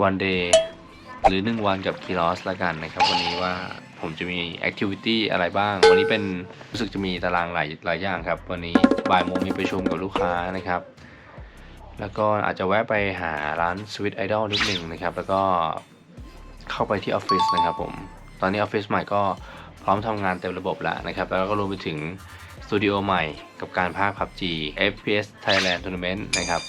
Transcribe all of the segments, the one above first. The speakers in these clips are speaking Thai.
วันเดย์หรือ 1 วันกับคีรอสละกันนะครับ วันนี้ว่าผมจะมีแอคทิวิตี้อะไรบ้าง วันนี้เป็นรู้สึกจะมีตารางหลายหลายอย่างครับ วันนี้บ่ายโมงมีประชุมกับลูกค้านะครับ แล้วก็อาจจะแวะไปหาร้านสวิตไอดอลนิดหนึ่งนะครับ แล้วก็เข้าไปที่ออฟฟิศนะครับผม ตอนนี้ออฟฟิศใหม่ก็พร้อมทำงานเต็มระบบแล้วนะครับ แล้วก็รวมไปถึงสตูดิโอใหม่กับการพากย์ PUBG FPS Thailand Tournament นะครับ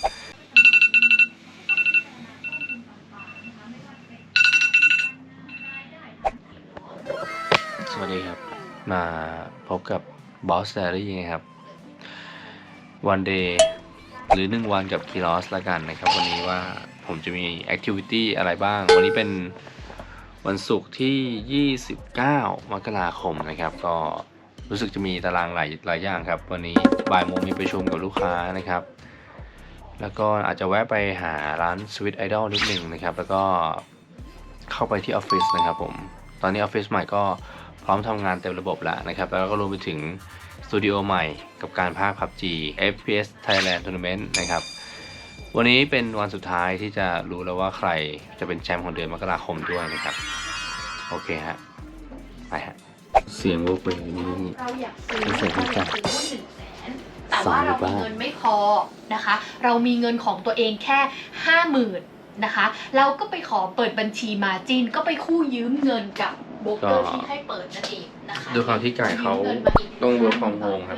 สวัสดีครับ มาพบกับบอสแ a รี่นะครับ วันเดย์หรือ 1 วันกับคีรอสละกันนะครับ วันนี้ว่าผมจะมีแอคทิวิตี้อะไรบ้าง วันนี้เป็นวันศุกร์ที่ 29 มกราคมนะครับ ก็รู้สึกจะมีตารางหลายหลายอย่างครับ วันนี้บ่ายโมงมีประชุมกับลูกค้านะครับ แล้วก็อาจจะแวะไปหาร้านสวิตไอดอลนิดหนึ่งนะครับ แล้วก็เข้าไปที่ออฟฟิศนะครับผม ตอนนี้ออฟฟิศใหม่ก็ พร้อมทำงานเต็มระบบแล้วนะครับ แล้วก็รวมไปถึงสตูดิโอใหม่กับการพากย์ PUBG FPS Thailand Tournament นะครับ วันนี้เป็นวันสุดท้ายที่จะรู้แล้วว่าใครจะเป็นแชมป์ของเดือนมกราคมด้วยนะครับ โอเคฮะ ไปฮะ เสียงโวกเวกนี่ เราอยากซื้อไม่ใส่หน้ากากเราอยากซื้อหุ้นหนึ่งแสนแต่ว่าเรามีเงินไม่พอนะคะ เรามีเงินของตัวเองแค่ห้าหมื่นนะคะ เราก็ไปขอเปิดบัญชีมาจินก็ไปคู่ยืมเงินกับ โบรกเกอร์ก็ที่ให้เปิดนั่นเองนะคะด้วยความที่ไก่เขาต้อง work from home ครับ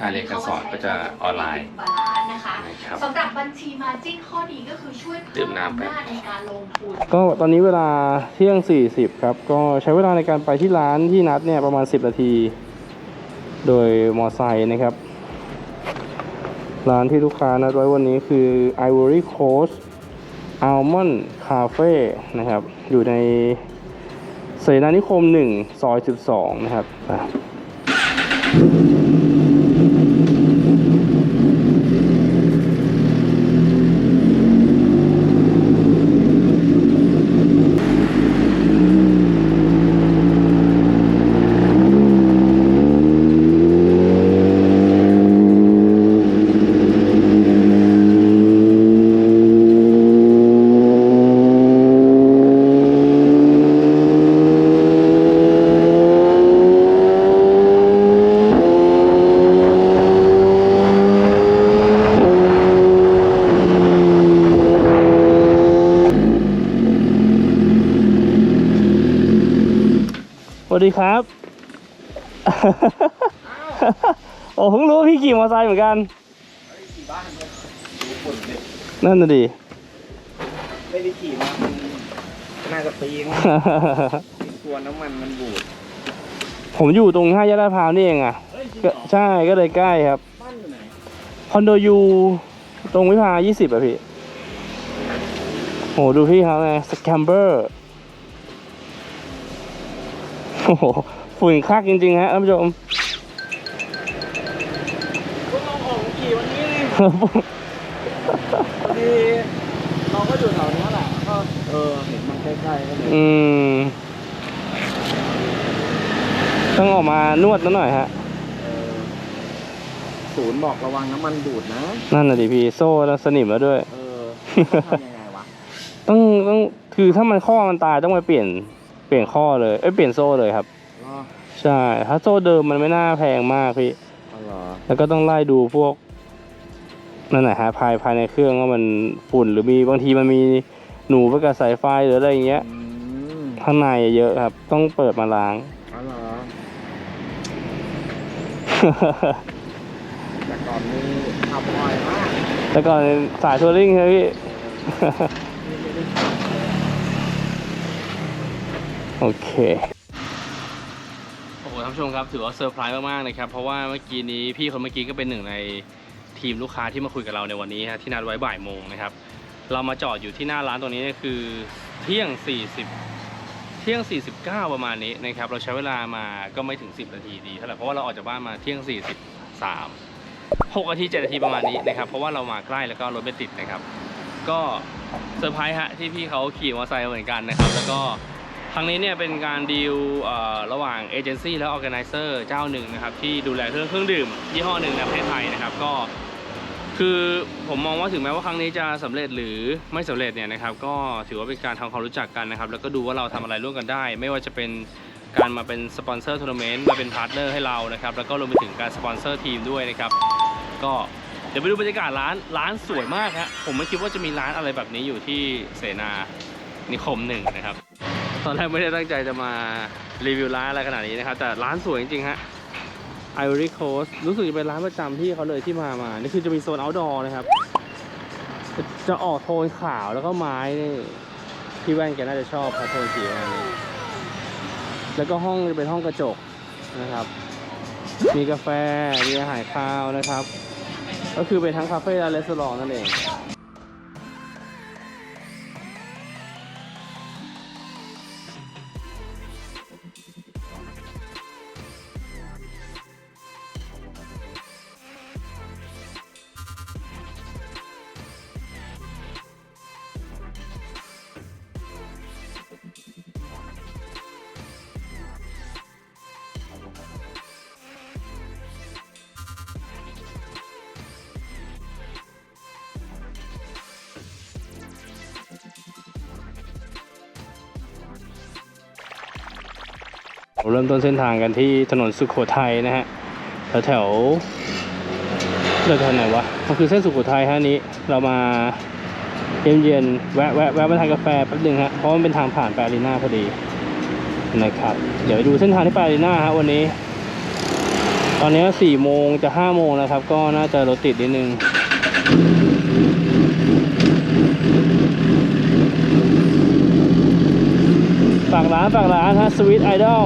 การเรียนการสอนก็จะออนไลน์บาลานซ์นะคะนะครับสำหรับบัญชีมาจินข้อดีก็คือช่วยดื่เพิ่มมน้ำไปอำนาจในการลงทุนก็ตอนนี้เวลาเที่ยง 40 ครับ ก็ใช้เวลาในการไปที่ร้านที่นัดเนี่ยประมาณ 10 นาที โดยมอไซค์นะครับ ร้านที่ลูกค้านัดไว้วันนี้คือ Ivory Coast Almond Cafe นะครับ อยู่ใน เสนานิคม 1 ซอย 12 นะครับ ดีครับ โอ้เพิ่งรู้ว่าพี่ขี่มอเตอร์ไซค์เหมือนกัน นั่นน่ะดิไม่ได้ขี่มามันน่าจะปีมั้งกลัวน้ำมันมันบูด ผมอยู่ตรงห้าแยกลาดพร้าวนี่เองอะเฮ้ยจริงก็เหรอใช่ก็เลยใกล้ครับบ้านอยู่ไหนคอนโดยูตรงวิภา 20 อะพี่โหดูพี่เขาไงสแคมเบอร์ โอ้โหฝุ่นคักจริงๆฮะท่านผู้ชมพวกเราออกขี่วันนี้ไงพอดีเราก็อยู่แถวนี้แหละก็เออเห็นมันใกล้ๆก็เลยอืมต้องออกมานวดนิดหน่อยฮะ เออศูนย์บอกระวังน้ำมันบูดนะ นั่นน่ะดิพี่โซ่แล้วสนิมแล้วด้วย เออต้องทำยังไงวะ ต้องต้องคือถ้ามันข้อมันตายต้องไปเปลี่ยนเป ลี่ยนข้อเลย เอ้ยเปลี่ยนโซ่เลยครับ อ๋อใช่ ถ้าโซ่เดิมมันไม่น่าแพงมากพี่ อ๋อเหรอแล้วก็ต้องไล่ดูพวกนั่นแหละฮะภายภายในเครื่องว่ามันฝุ่นหรือมีบางทีมันมีหนูไปกับสายไฟหรืออะไรอย่างเงี้ย อืมข้างในเยอะครับ ต้องเปิดมาล้าง อ๋อเหรอแต่ก่อนนี้ขับบ่อยมากแต่ก่อนสายทัวริงครับพี่นี่ไม่ได้ขับเลย โอเคโอ้โหท่านผู้ชมครับถือว่าเซอร์ไพรส์มากๆนะครับ เพราะว่าเมื่อกี้นี้พี่คนเมื่อกี้ก็เป็นหนึ่งในทีมลูกค้าที่มาคุยกับเราในวันนี้ฮะที่นัดไว้บ่ายโมงนะครับ เรามาจอดอยู่ที่หน้าร้านตรงนี้เนี่ยคือเที่ยง 40 เที่ยง 49 ประมาณนี้นะครับ เราใช้เวลามาก็ไม่ถึง 10 นาทีดีเท่าไหร่เพราะว่าเราออกจากบ้านมาเที่ยง 43 6นาที7นาทีประมาณนี้นะครับ เพราะว่าเรามาใกล้แล้วก็รถไม่ติดนะครับ ก็เซอร์ไพรส์ฮะที่พี่เขาขี่มอเตอร์ไซค์มาเหมือนกันนะครับ แล้วก็ ครั้งนี้เนี่ยเป็นการดีลระหว่างเอเจนซี่และออแกไนเซอร์เจ้าหนึ่งนะครับ ที่ดูแลเครื่องเครื่องดื่ม ยี่ห้อหนึ่งในประเทศไทยนะครับก็คือผมมองว่าถึงแม้ว่าครั้งนี้จะสำเร็จหรือไม่สำเร็จเนี่ยนะครับ ก็ถือว่าเป็นการทำความรู้จักกันนะครับ แล้วก็ดูว่าเราทำอะไรร่วมกันได้ ไม่ว่าจะเป็นการมาเป็นสปอนเซอร์ทัวร์นาเมนต์มาเป็นพาร์ทเนอร์ให้เรานะครับ แล้วก็รวมไปถึงการสปอนเซอร์ทีมด้วยนะครับ ก็เดี๋ยวไปดูบรรยากาศร้านร้านสวยมากฮะผมไม่คิดว่าจะมีร้านอะไรแบบนี้อยู่ที่เสนานิคมหนึ่งนะครับ ตอนแรกไม่ได้ตั้งใจจะมารีวิวร้านอะไรขนาดนี้นะครับ แต่ร้านสวยจริงๆฮะ Ivory Coast รู้สึกจะเป็นร้านประจำที่เขาเลยที่มามา นี่คือจะมีโซน outdoor นะครับ จะออกโทนขาวแล้วก็ไม้นี่พี่แว่นแกน่าจะชอบครับโทนสีประมาณนี้แล้วก็ห้องจะเป็นห้องกระจกนะครับ มีกาแฟ มีอาหารคาวนะครับ ก็คือเป็นทั้งคาเฟ่และรีสอร์ทนั่นเอง เราเริ่มต้นเส้นทางกันที่ถนนสุขโขทัยนะฮะแถวแถวเดินทางไหนวะมันคือเส้นสุขโขทัยฮะนี้เรามาเย็นเย็นๆแวะแวะแวะมาทานกาแฟแป๊บนึงฮะเพราะมันเป็นทางผ่านไปอารีนาพอดีนะครับเดี๋ยวไปดูเส้นทางที่ไปอารีนาฮะวันนี้ ตอนนี้สี่โมงจะห้าโมงแล้วครับ ก็น่าจะรถติดนิดนึง ฝากร้านฝากร้านฮะสวิตไอดอล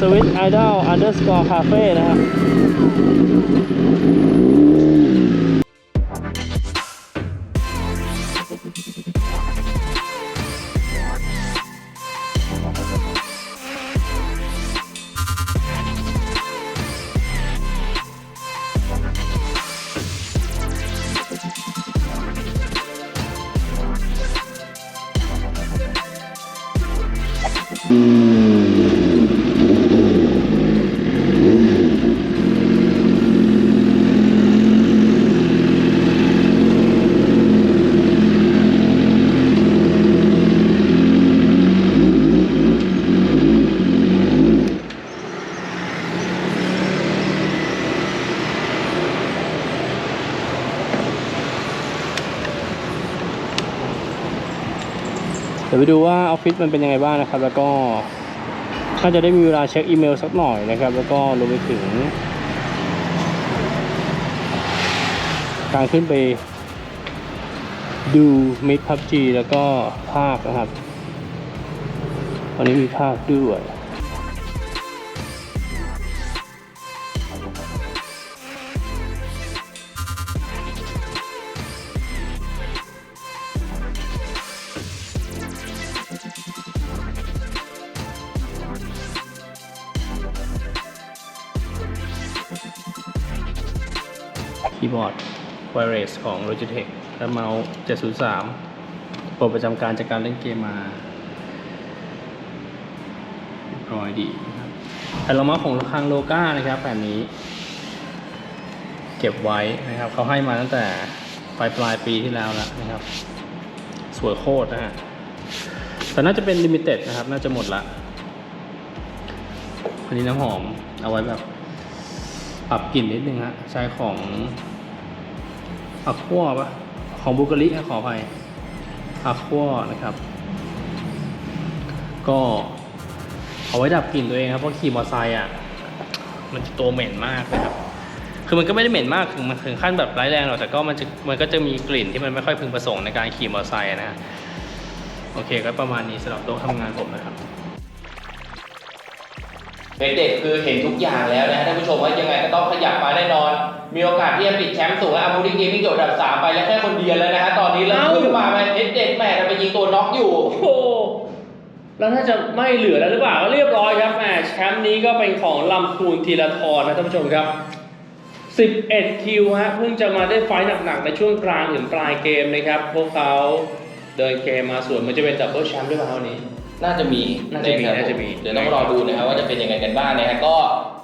สวิตไอดอลอันเดอร์สกอร์คาเฟ่นะครับ ฮะ เดี๋ยวไปดูว่าออฟฟิศมันเป็นยังไงบ้างนะครับ แล้วก็น่าจะได้มีเวลาเช็คอีเมลสักหน่อยนะครับ แล้วก็รวมไปถึง การขึ้นไปดูมิดพับจีแล้วก็ภาคนะครับ วันนี้มีภาคด้วย ย์บอร์ด Wireless ของ Logitech และเมาส์ 703โปรประจำการจากการเล่นเกมมาเรียบร้อยดีนะครับแผ่นรองเมาส์ของทางโลก้านะครับแผ่นนี้ เก็บไว้นะครับเขาให้มาตั้งแต่ปลายปลายปีที่แล้วแล้วนะครับ สวยโคตรนะฮะแต่น่าจะเป็นลิมิเต็ดนะครับ น่าจะหมดละอันนี้น้ำหอมเอาไว้แบบปรับกลิ่นนิดนึงฮะใช้ของ อะควปะของบุกลิขออภัยอะควนะครับ ก็เอาไว้ดับกลิ่นตัวเองครับเพราะขี่มอเตอร์ไซค์อะมันจะตัวเหม็นมากนะครับ คือมันก็ไม่ได้เหม็นมากถึงมันถึงขั้นแบบร้ายแรงหรอกแต่ก็มันจะมันก็จะมีกลิ่นที่มันไม่ค่อยพึงประสงค์ในการขี่มอเตอร์ไซค์นะฮะโอเคก็ประมาณนี้สำหรับโต๊ะทำงานผมนะครับ เด็กๆคือเห็นทุกอย่างแล้วนะฮะท่านผู้ชมว่ายังไงก็ต้องขยับมาแน่นอน มีโอกาสที่จะปิดแชมป์สูงและอามูดิเกมมิ่งจบอันดับสามไปแล้วแค่คนเดียวแล้วนะฮะตอนนี้เริ่มขึ้นมาเป็นเด็กๆแหม่ไปยิงตัวน็อกอยู่โอ้โหแล้วถ้าจะไม่เหลือแล้วหรือเปล่าก็เรียบร้อยครับแหมแชมป์นี้ก็เป็นของลำพูนทีละทรนะท่านผู้ชมครับ 11 คิวฮะเพิ่งจะมาได้ไฟท์หนักๆในช่วงกลางถึงปลายเกมนะครับ พวกเขาเดินเกมมาส่วนมันจะเป็นดับเบิลแชมป์ด้วยเปล่าวันนี้ น่าจะมีน่าจะมีครับน่าจะมีเดี๋ยวต้องรอดูนะครับว่าจะเป็นยังไงกันบ้างนะฮะก็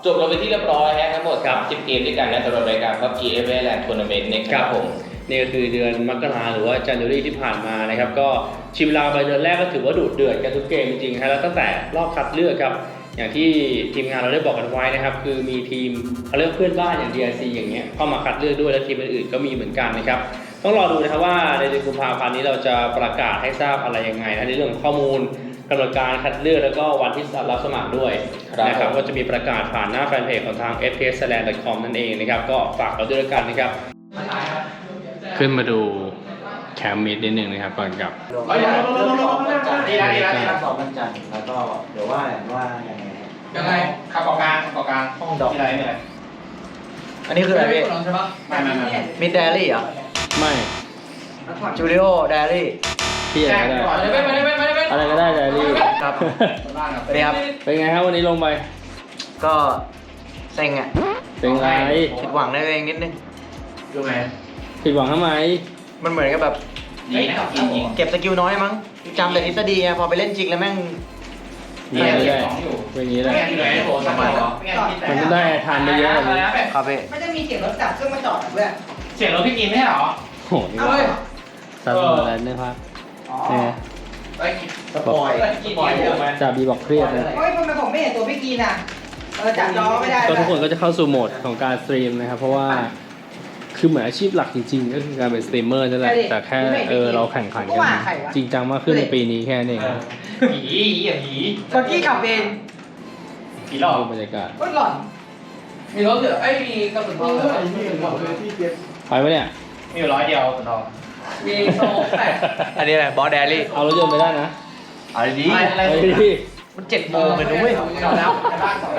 จบลงไปที่เรียบร้อยฮะทั้งหมดครับ10เกมด้วยกันนะสำหรับรายการ PUBG Everland Tournament นะครับผมนี่ก็คือเดือนมกราหรือว่าจันทรีที่ผ่านมานะครับ ก็ชิมเวลาไปเดือนแรกก็ถือว่าดุเดือดกันทุกเกมจริงๆฮะแล้วตั้งแต่รอบคัดเลือกครับ อย่างที่ทีมงานเราได้บอกกันไว้นะครับ คือมีทีมเขาเรียกเพื่อนบ้านอย่าง DRC อย่างเงี้ยเข้ามาคัดเลือกด้วยแล้วทีมอื่นๆก็มีเหมือนกันนะครับต้องรอดูนะครับว่าในเดือนกุมภาพันธ์นี้เราจะประกาศให้ทราบอะไรยังไงนะในเรื่องของข้อมูล กำหนดการคัดเลือกแล้วก็วันที่รับสมัครด้วยครับนะครับผมก็จะมีประกาศผ่านหน้าแฟนเพจของทาง fpsland.com นั่นเองนะครับ ก็ฝากเราด้วยแล้วกันนะครับ ขึ้นมาดูแคมป์มิดนิดนึงนะครับก่อนกลับเฮ้ยนี่นะนี่นะนี่นะสอบวันจันทร์แล้วก็เดี๋ยวว่าว่ายังไงยังไงขับเกาะกลางขับเกาะกลางห้องดอกมีอะไรมีอะไรอันนี้คืออะไรพี่ใช่ปะไม่ไม่ไม่มิดไดอารี่เหรอไม่จูดิโอไดอารี่พี่อะไรก็ได้ไม่ไม่ไม่ไม่ไม่ อะไรก็ได้ใจรีครับบ้านครับสวัสดีครับ เป็นไงครับวันนี้ลงไปก็เซ็งอะเป็นไรผิดหวังในตัวเองนิดนึง ดูไหมผิดหวังทำไม มันเหมือนกับแบบยิงนะครับยิงยิงเก็บสกิลน้อยมั้งจำแต่ทฤษฎีไงพอไปเล่นจริงแล้วแม่งนี่แหละเก็บของอยู่เป็นอย่างนี้แหละไม่งั้นอยู่ไหนโหสมัยเหรอมันก็ได้ทานไปเยอะแบบนี้ครับพี่มันจะมีเสียงรถจับเครื่องมาจอดอะเพื่อนเสียงรถพี่กินไม่ใช่เหรอโหนี่ก็ซาสมาแล้วนะครับ อ๋อเนี่ยไอ้กินสปอยกินบ่อยอยู่ไหมจ่าบีบอกเครียดนะเฮ้ยทำไมผมไม่เห็นตัวพี่กีนอะ เออจับจอไม่ได้ก็ทุกคนก็จะเข้าสู่โหมดของการสตรีมนะครับ เพราะว่าคือเหมือนอาชีพหลักจริงๆ ก็คือการเป็นสตรีมเมอร์นั่นแหละแต่แค่เออเราแข่งขันกันจริงจังมากขึ้นในปีนี้แค่นั้นเองผีอย่าผีเมื่อกี้ขับเองผีหลอกดูบรรยากาศก็หล่อนมีรถเหลือไอ้มีกระสุนทองเหลือไปปะเนี่ยมีอยู่ร้อยเดียวกระสุนทอง มีโซ่แปดอันนี้อะไรบอสไดอารี่เอารถยนต์ไปได้นะอะไรดีอะไรเฮ้ยมันเจ็ดโมงเลยนะเว้ยแล้วบ้านสอง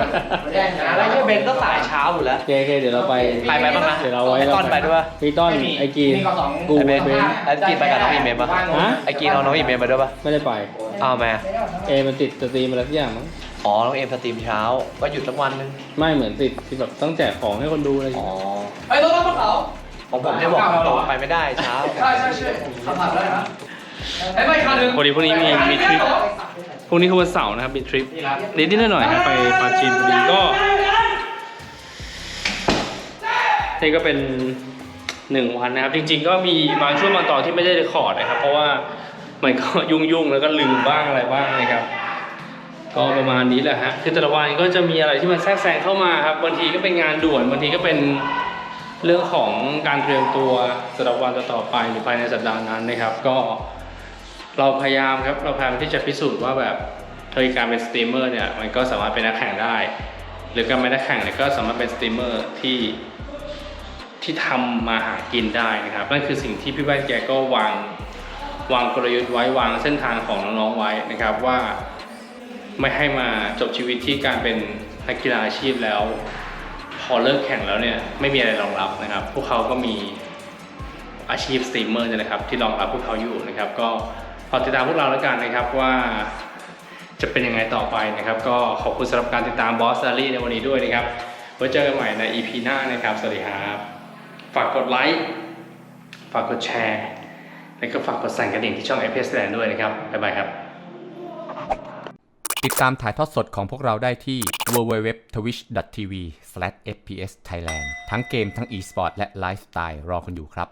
แดงนะแล้วก็เบนก็สายเช้าอยู่แล้ว โอเคโอเคเดี๋ยวเราไปใครไปบ้างนะเดี๋ยวเราไว้ไอ้ต้นไปด้วยปะพี่ต้นไอ้กีนมีกระสองกูไอ้เบเบนนไอ้กีนไปกับน้องอีเมลปะฮะไอ้กีนเอาน้องอีเมลมาด้วยปะไม่ได้ไป เอามาเอมันติดสตรีมมาแล้วทุกอย่างมั้งอ๋อน้องเอ็มสตรีมเช้าก็หยุดสักวันนึงไม่เหมือนติดที่แบบต้องแจกของให้คนดูอะไรอย่างอ๋อเงี้ยไอ้รถรถบนเขา ของผมเนี่ยบอกตรงไปไม่ได้เช้าใช่ใช่ใช่ขับผ่านได้นะไอ้ไม่คันหนึ่งพอดีพรุ่งนี้มีมีทริปพรุ่งนี้คือวันเสาร์นะครับมีทริปนิดนิดๆหน่อยๆครับไปปาจีนบุรีก็นี่ก็เป็นหนึ่งวันนะครับ จริง ๆ ก็มีบางช่วงบางตอนที่ไม่ได้เรคคอร์ดนะครับ เพราะว่ามันก็ยุ่งๆแล้วก็ลืมบ้างอะไรบ้างนะครับก็ประมาณนี้แหละฮะคือแต่ละวันก็จะมีอะไรที่มันแทรกแซงเข้ามาครับ บางทีก็เป็นงานด่วน บางทีก็เป็น เรื่องของการเตรียมตัวสำหรับวันต่อไปหรือภายในสัปดาห์นั้นนะครับ ก็เราพยายามครับเราพยายามที่จะพิสูจน์ว่าแบบเฮ้ยการเป็นสตรีมเมอร์เนี่ยมันก็สามารถเป็นนักแข่งได้ หรือการเป็นนักแข่งเนี่ยก็สามารถเป็นสตรีมเมอร์ที่ที่ทำมาหากินได้นะครับนั่นคือสิ่งที่พี่แว่นแกก็วางวางกลยุทธ์ไว้วางเส้นทางของน้องๆไว้นะครับว่าไม่ให้มาจบชีวิตที่การเป็นนักกีฬาอาชีพแล้ว พอเลิกแข่งแล้วเนี่ยไม่มีอะไรรองรับนะครับ พวกเขาก็มีอาชีพสตรีมเมอร์เนี่ยนะครับที่รองรับพวกเขาอยู่นะครับ ก็ขอติดตามพวกเราแล้วกันนะครับว่าจะเป็นยังไงต่อไปนะครับ ก็ขอบคุณสำหรับการติดตามบอสซารี่ในวันนี้ด้วยนะครับไว้เจอกันใหม่ใน EP หน้านะครับ สวัสดีครับ ฝากกดไลค์ฝากกดแชร์ แล้วก็ฝากกดสั่นกระดิ่งที่ช่อง f s l a n d ด้วยนะครับ บ๊ายบายครับ ติดตามถ่ายทอดสดของพวกเราได้ที่ www.twitch.tv/fpsthailand ทั้งเกมทั้ง e-sport และไลฟ์สไตล์รอคุณอยู่ครับ